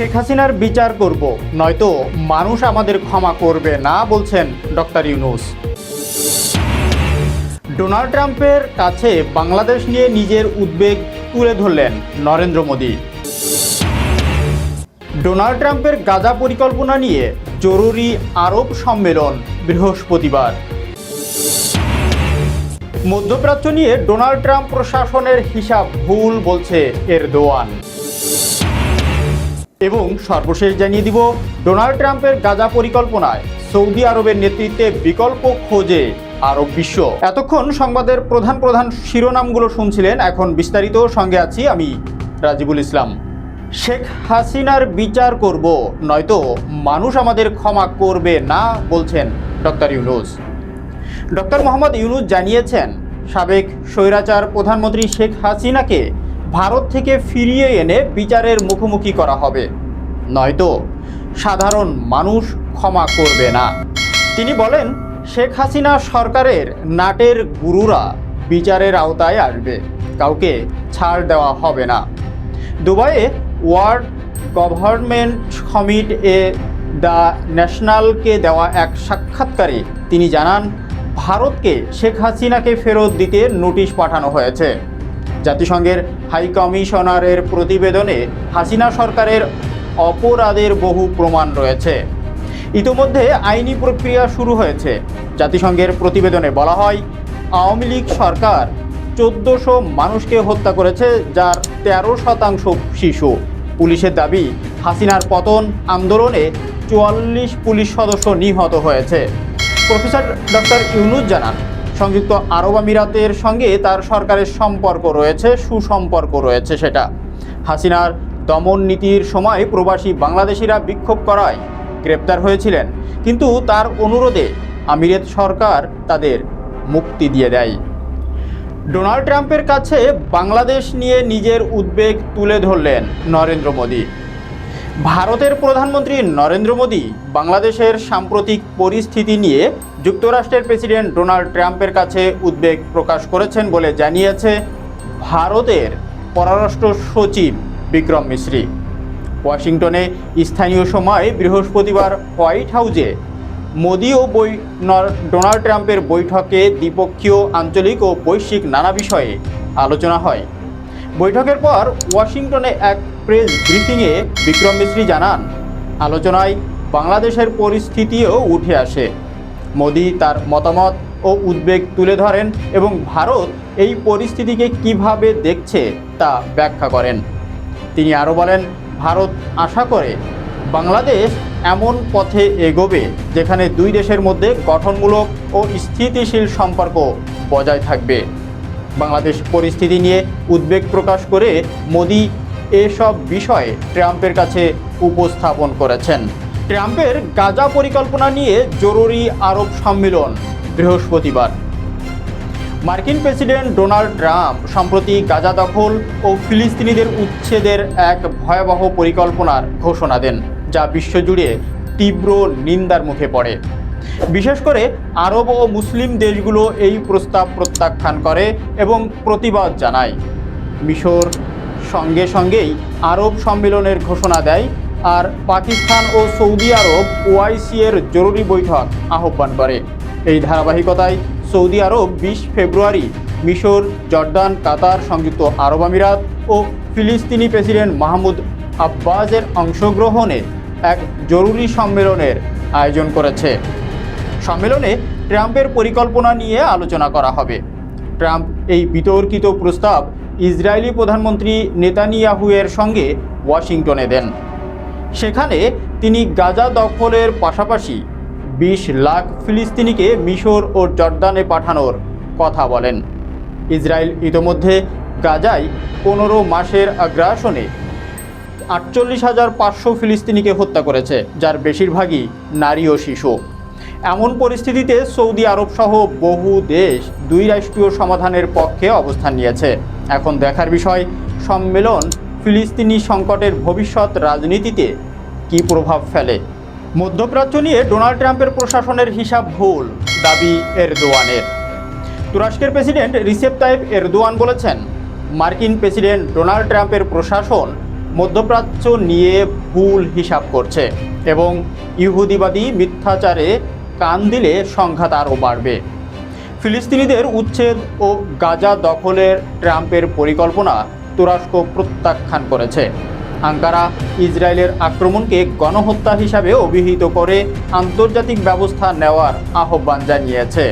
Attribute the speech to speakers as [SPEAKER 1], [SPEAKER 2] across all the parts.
[SPEAKER 1] শেখ হাসিনার বিচার করব। নয়তো মানুষ আমাদের ক্ষমা করবে না বলছেন ডক্টর ইউনুস। ডোনাল্ড ট্রাম্পের কাছে বাংলাদেশ নিয়ে নিজের উদ্বেগ তুলে ধরলেন নরেন্দ্র মোদী। ডোনাল্ড ট্রাম্পের গাজা পরিকল্পনা নিয়ে জরুরি আরব সম্মেলন বৃহস্পতিবার। মধ্যপ্রাচ্য নিয়ে ডোনাল্ড ট্রাম্প প্রশাসনের হিসাব ভুল বলছে এরদোয়ান। এবং সর্বশেষ জানিয়ে দিব, ডোনাল্ড ট্রাম্পের গাজা পরিকল্পনায় সৌদি আরবের নেতৃত্বে বিকল্প খোঁজে আরব বিশ্ব। এতক্ষণ সংবাদের প্রধান প্রধান শিরোনামগুলো শুনছিলেন, এখন বিস্তারিত সঙ্গে আছি আমি, রাজিবুল ইসলাম। শেখ হাসিনার বিচার করব, নয়তো মানুষ আমাদের ক্ষমা করবে না, বলছেন ডক্টর ইউনুস। ডক্টর মোহাম্মদ ইউনুস জানিয়েছেন, সাবেক স্বৈরাচার প্রধানমন্ত্রী শেখ হাসিনাকে ভারত থেকে ফিরিয়ে এনে বিচারের মুখোমুখি করা হবে। নয়তো সাধারণ মানুষ ক্ষমা করবে না। তিনি বলেন, শেখ হাসিনা সরকারের নাটের গুরুরা বিচারের আওতায় আসবে। কাউকে ছাড় দেওয়া হবে না। দুবাইয়ে ওয়ার্ল্ড গভর্নমেন্ট সমিট এ দ্য ন্যাশনালকে দেওয়া এক সাক্ষাৎকারে তিনি জানান, ভারতকে শেখ হাসিনাকে ফেরত দিতে নোটিশ পাঠানো হয়েছে। জাতিসংঘের হাই কমিশনারের প্রতিবেদনে হাসিনা সরকারের অপরাধের বহু প্রমাণ রয়েছে। ইতোমধ্যে আইনি প্রক্রিয়া শুরু হয়েছে। জাতিসংঘের প্রতিবেদনে বলা হয়, আওয়ামী লীগ সরকার চোদ্দোশো মানুষকে হত্যা করেছে, যার তেরো শতাংশ শিশু। পুলিশের দাবি, হাসিনার পতন আন্দোলনে চুয়াল্লিশ পুলিশ সদস্য নিহত হয়েছে। প্রফেসর ডক্টর ইউনুস জানান সংযুক্ত আরব আমিরাতের সঙ্গে তার সরকারের সম্পর্ক রয়েছে, সুসম্পর্ক রয়েছে সেটা। হাসিনার দমন নীতির সময় প্রবাসী বাংলাদেশিরা বিক্ষোভ করায় গ্রেপ্তার হয়েছিলেন, কিন্তু তার অনুরোধে আমিরাত সরকার তাদের মুক্তি দিয়ে দেয়। ডোনাল্ড ট্রাম্পের কাছে বাংলাদেশ নিয়ে নিজের উদ্বেগ তুলে ধরলেন নরেন্দ্র মোদী। ভারতের প্রধানমন্ত্রী নরেন্দ্র মোদী বাংলাদেশের সাম্প্রতিক পরিস্থিতি নিয়ে যুক্তরাষ্ট্রের প্রেসিডেন্ট ডোনাল্ড ট্রাম্পের কাছে উদ্বেগ প্রকাশ করেছেন বলে জানিয়েছে ভারতের পররাষ্ট্র সচিব বিক্রম মিশ্রি। ওয়াশিংটনে স্থানীয় সময় বৃহস্পতিবার হোয়াইট হাউজে মোদি ও নর- ডোনাল্ড ট্রাম্পের বৈঠকে দ্বিপক্ষীয়, আঞ্চলিক ও বৈশ্বিক নানা বিষয়ে আলোচনা হয়। বৈঠকের পর ওয়াশিংটনে এক প্রেস ব্রিফিংয়ে বিক্রম মিশ্রি জানান, আলোচনায় বাংলাদেশের পরিস্থিতিও উঠে আসে। মোদি তার মতামত ও উদ্বেগ তুলে ধরেন এবং ভারত এই পরিস্থিতিকে কীভাবে দেখছে তা ব্যাখ্যা করেন। তিনি আরও বলেন, ভারত আশা করে বাংলাদেশ এমন পথে এগোবে যেখানে দুই দেশের মধ্যে গঠনমূলক ও স্থিতিশীল সম্পর্ক বজায় থাকবে। বাংলাদেশ পরিস্থিতি নিয়ে উদ্বেগ প্রকাশ করে মোদি এসব বিষয়ে ট্রাম্পের কাছে উপস্থাপন করেছেন। ট্রাম্পের গাজা পরিকল্পনা নিয়ে জরুরি আরব সম্মেলন বৃহস্পতিবার। মার্কিন প্রেসিডেন্ট ডোনাল্ড ট্রাম্প সম্প্রতি গাজা দখল ও ফিলিস্তিনিদের উচ্ছেদের এক ভয়াবহ পরিকল্পনার ঘোষণা দেন, যা বিশ্বজুড়ে তীব্র নিন্দার মুখে পড়ে। বিশেষ করে আরব ও মুসলিম দেশগুলো এই প্রস্তাব প্রত্যাখ্যান করে এবং প্রতিবাদ জানায়। মিশর সঙ্গে সঙ্গেই আরব সম্মেলনের ঘোষণা দেয় আর পাকিস্তান ও সৌদি আরব ওআইসি এর জরুরি বৈঠক আহ্বান করে। এই ধারাবাহিকতায় সৌদি আরব বিশ ফেব্রুয়ারি মিশর জর্ডান কাতার, সংযুক্ত আরব আমিরাত ও ফিলিস্তিনি প্রেসিডেন্ট মাহমুদ আব্বাসের অংশগ্রহণে এক জরুরি সম্মেলনের আয়োজন করেছে। সম্মেলনে ট্রাম্পের পরিকল্পনা নিয়ে আলোচনা করা হবে। ট্রাম্প এই বিতর্কিত প্রস্তাব ইসরায়েলি প্রধানমন্ত্রী নেতানিয়াহু এর সঙ্গে ওয়াশিংটনে দেন। সেখানে তিনি গাজা দখলের পাশাপাশি বিশ লাখ ফিলিস্তিনিকে মিশর ও জর্দানে পাঠানোর কথা বলেন। ইসরায়েল ইতোমধ্যে গাজায় পনেরো মাসের আগ্রাসনে আটচল্লিশ হাজার পাঁচশো ফিলিস্তিনিকে হত্যা করেছে, যার বেশিরভাগই নারী ও শিশু। এমন পরিস্থিতিতে সৌদি আরব সহ বহু দেশ দুই রাষ্ট্রীয় সমাধানের পক্ষে অবস্থান নিয়েছে। এখন দেখার বিষয়, সম্মেলন ফিলিস্তিনি সংকটের ভবিষ্যৎ রাজনীতিতে কী প্রভাব ফেলে? মধ্যপ্রাচ্য নিয়ে ডোনাল্ড ট্রাম্পের প্রশাসনের হিসাব ভুল, দাবি এরদোয়ানের। তুরস্কের প্রেসিডেন্ট রিসেপ তাইপ এরদোয়ান বলেছেন, মার্কিন প্রেসিডেন্ট ডোনাল্ড ট্রাম্পের প্রশাসন মধ্যপ্রাচ্য নিয়ে ভুল হিসাব করছে এবং ইহুদিবাদী মিথ্যাচারে কান দিলে সংঘাত আরও বাড়বে। ফিলিস্তিনিদের উচ্ছেদ ও গাজা দখলের ট্রাম্পের পরিকল্পনা তুরস্ক প্রত্যাখ্যান করেছে। আঙ্কারা ইসরায়েলের আক্রমণকে গণহত্যা হিসাবে অভিহিত করে আন্তর্জাতিক ব্যবস্থা নেওয়ার আহ্বান জানিয়েছে।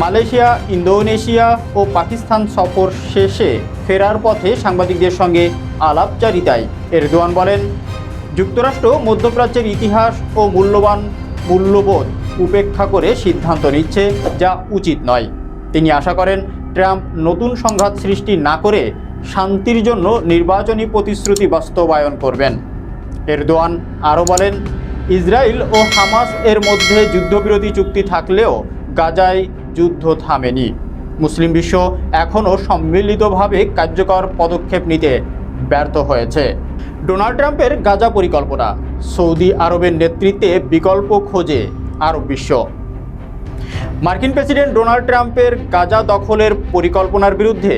[SPEAKER 1] মালয়েশিয়া, ইন্দোনেশিয়া ও পাকিস্তান সফর শেষে ফেরার পথে সাংবাদিকদের সঙ্গে আলাপচারিতায় এরদোয়ান বলেন, যুক্তরাষ্ট্র মধ্যপ্রাচ্যের ইতিহাস ও মূল্যবান মূল্যবোধ উপেক্ষা করে সিদ্ধান্ত নিচ্ছে যা উচিত নয়। তিনি আশা করেন, ট্রাম্প নতুন সংঘাত সৃষ্টি না করে শান্তির জন্য নির্বাচনী প্রতিশ্রুতি বাস্তবায়ন করবেন। এরদোয়ান আরও বলেন, ইসরায়েল ও হামাস এর মধ্যে যুদ্ধবিরতি চুক্তি থাকলেও গাজায় যুদ্ধ থামেনি। মুসলিম বিশ্ব এখনও সম্মিলিতভাবে কার্যকর পদক্ষেপ নিতে ব্যর্থ হয়েছে। ডোনাল্ড ট্রাম্পের গাজা পরিকল্পনা সৌদি আরবের নেতৃত্বে বিকল্প খোঁজে আরব বিশ্ব। মার্কিন প্রেসিডেন্ট ডোনাল্ড ট্রাম্পের গাজা দখলের পরিকল্পনার বিরুদ্ধে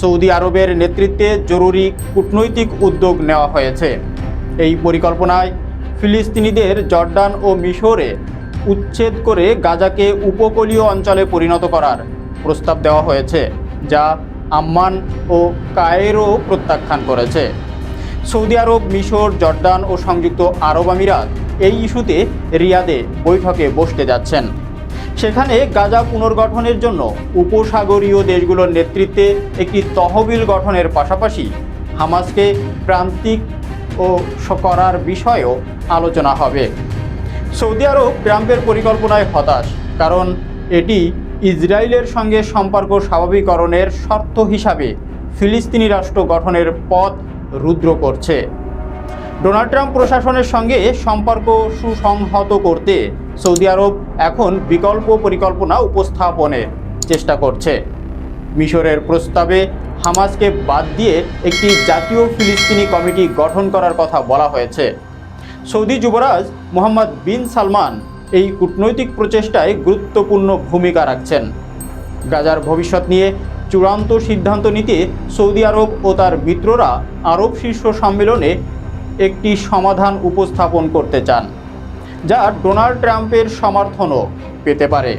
[SPEAKER 1] সৌদি আরবের নেতৃত্বে জরুরি কূটনৈতিক উদ্যোগ নেওয়া হয়েছে। এই পরিকল্পনায় ফিলিস্তিনিদের জর্ডান ও মিশরে উচ্ছেদ করে গাজাকে উপকূলীয় অঞ্চলে পরিণত করার প্রস্তাব দেওয়া হয়েছে, যা আম্মান ও কায়েরো প্রত্যাখ্যান করেছে। সৌদি আরব, মিশর জর্ডান ও সংযুক্ত আরব আমিরাত এই ইস্যুতে রিয়াদে বৈঠকে বসতে যাচ্ছেন। সেখানে গাজা পুনর্গঠনের জন্য উপসাগরীয় দেশগুলোর নেতৃত্বে একটি তহবিল গঠনের পাশাপাশি হামাসকে প্রান্তিক ও করার বিষয়েও আলোচনা হবে। সৌদি আরব ট্রাম্পের পরিকল্পনায় হতাশ, কারণ এটি ইসরায়েলের সঙ্গে সম্পর্ক স্বাভাবিকরণের শর্ত হিসাবে ফিলিস্তিনি রাষ্ট্র গঠনের পথ রুদ্র করছে। ডোনাল্ড ট্রাম্প প্রশাসনের সঙ্গে সম্পর্ক সুসংহত করতে সৌদি আরব এখন বিকল্প পরিকল্পনা উপস্থাপনের চেষ্টা করছে। মিশরের প্রস্তাবে হামাসকে বাদ দিয়ে একটি জাতীয় ফিলিস্তিনি কমিটি গঠন করার কথা বলা হয়েছে। সৌদি যুবরাজ মোহাম্মদ বিন সালমান এই কূটনৈতিক প্রচেষ্টায় গুরুত্বপূর্ণ ভূমিকা রাখছেন। গাজার ভবিষ্যৎ নিয়ে চূড়ান্ত সিদ্ধান্ত নিতে সৌদি আরব ও তার মিত্ররা আরব শীর্ষ সম্মেলনে একটি সমাধান উপস্থাপন করতে চান, যা ডোনাল্ড ট্রাম্পের সমর্থনও পেতে পারে।